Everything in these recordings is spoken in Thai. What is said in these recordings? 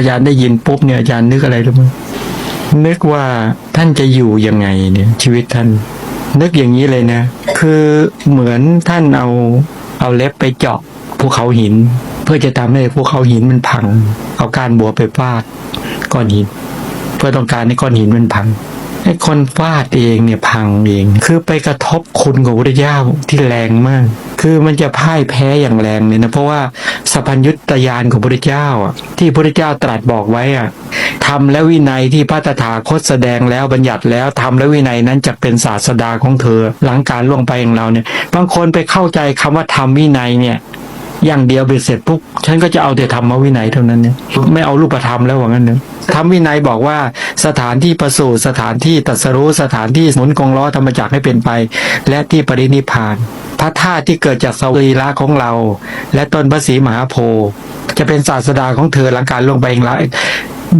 อาจารย์ได้ยินปุ๊บเนี่ยอาจารย์นึกอะไรรู้ไหมนึกว่าท่านจะอยู่ยังไงเนี่ย ชีวิตท่าน นึกอย่างนี้เลยนะ คือเหมือนท่านเอาเอาเล็บไปเจาะภูเขาหิน เพื่อจะทำให้ภูเขาหินมันพัง เอาการบัวไปฟาดก้อนหิน เพื่อต้องการให้ก้อนหินมันพัง ไอ้คนฟาดเองเนี่ยพังเอง คือไปกระทบคุณของพระเจ้าที่แรงมาก คือมันจะพ่ายแพ้อย่างแรงเลยนะ เพราะว่าสัพพัญญุตยานของพระเจ้าอะ ที่พระเจ้าตรัสบอกไว้อะทำและวินัยที่พระตถาคตแสดงแล้วบัญญัติแล้วทำและวินัยนั้นจะเป็นศาสดาของเธอ หลังการล่วงไปของเราเนี่ย บางคนไปเข้าใจคำว่าทำวินัยเนี่ย อย่างเดียวเบ็ดเสร็จปุ๊บฉันก็จะเอาแต่ธรรมวินัยเท่านั้นเนี่ยไม่เอารูปธรรมแล้วว่างั้นเนี่ยธรรมวินัยบอกว่าสถานที่ประสูติสถานที่ตรัสรู้สถานที่หมุนกองล้อธรรมจักรให้เป็นไป และที่ปรินิพพานพระธาตุที่เกิดจากสรีระของเรา และต้นพระศรีมหาโพธิ์จะเป็นศาสดาของเธอหลังการลงไปเองละ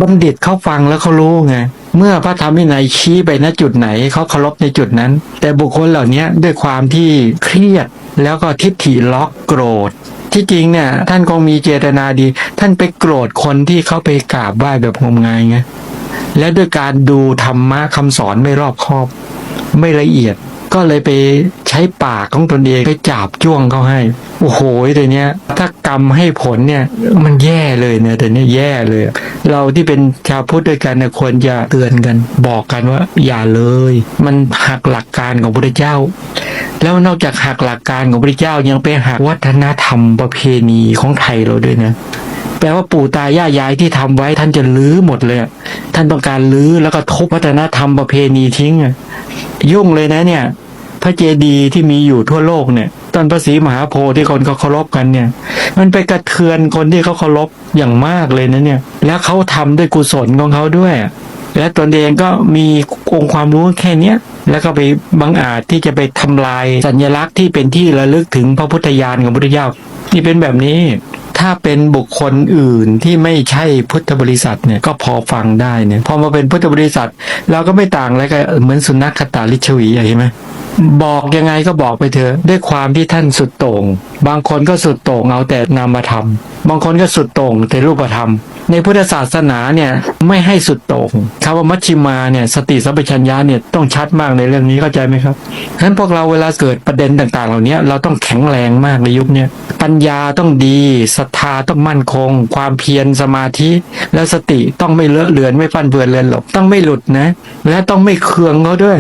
บัณฑิตเขาฟังแล้วเขารู้ไงเมื่อพระธรรมวินัยชี้ไปณจุดไหนเขาเคารพในจุดนั้น แต่บุคคลเหล่านี้ด้วยความที่เครียดแล้วก็ทิฏฐิล็อกโกรธ ที่จริงเนี่ย ท่านคงมีเจตนาดี ท่านไปโกรธคนที่เขาไปกราบไหว้แบบงมงายไงและด้วยการดูธรรมะคำสอนไม่รอบคอบ ไม่ละเอียด ก็เลยไปใช้ปากของตนเองไปจับจ้วงเขาให้ โอ้โหแต่เนี้ย ถ้ากรรมให้ผลเนี่ย มันแย่เลยเนี่ยแต่เนี้ยแย่เลย เราที่เป็นชาวพุทธด้วยกันเนี่ยควรจะเตือนกัน บอกกันว่าอย่าเลย มันหักหลักการของพระเจ้า แล้วนอกจากหักหลักการของพระเจ้ายังไปหักวัฒนธรรมประเพณีของไทยเราด้วยนะแปลว่าปู่ตายายยายที่ทำไว้ท่านจะลื้อหมดเลย ท่านต้องการลื้อแล้วก็ทุบวัฒนธรรมประเพณีทิ้งยุ่งเลยนะเนี่ย พระเจดีย์ที่มีอยู่ทั่วโลกเนี่ยต้นพระศรีมหาโพธิ์ที่คนเขาเคารพกันเนี่ย มันไปกระเทือนคนที่เขาเคารพอย่างมากเลยนะเนี่ย แล้วเขาทำด้วยกุศลของเขาด้วย และตนเองก็มีองค์ความรู้แค่เนี้ย แล้วก็ไปบังอาจที่จะไปทำลายสัญลักษณ์ที่เป็นที่ระลึกถึงพระพุทธญาณของพุทธเจ้านี่เป็นแบบนี้ถ้าเป็นบุคคลอื่นที่ไม่ใช่พุทธบริษัทเนี่ยก็พอฟังได้เนี่ยพอมาเป็นพุทธบริษัท เราก็ไม่ต่างอะไรกับเหมือนสุนัขขตาลิชวีอะเห็นไหม บอกยังไงก็บอกไปเถอะด้วยความที่ท่านสุดโต่ง บางคนก็สุดโต่งเอาแต่นามธรรม บางคนก็สุดโต่งแต่รูปธรรม ในพุทธศาสนาเนี่ยไม่ให้สุดโต่งคำว่ามัชชิมาเนี่ยสติสัมปชัญญะเนี่ยต้องชัดมากในเรื่องนี้เข้าใจไหมครับฉะนั้นพวกเราเวลาเกิดประเด็นต่าง ๆ เหล่านี้เราต้องแข็งแรงมากในยุคนี้ปัญญาต้องดีศรัทธาต้องมั่นคง ความเพียรสมาธิ และสติต้องไม่เลอะเลือนไม่ฟันเฟือนเลือนหลบต้องไม่หลุดนะ และต้องไม่เคืองเขาด้วย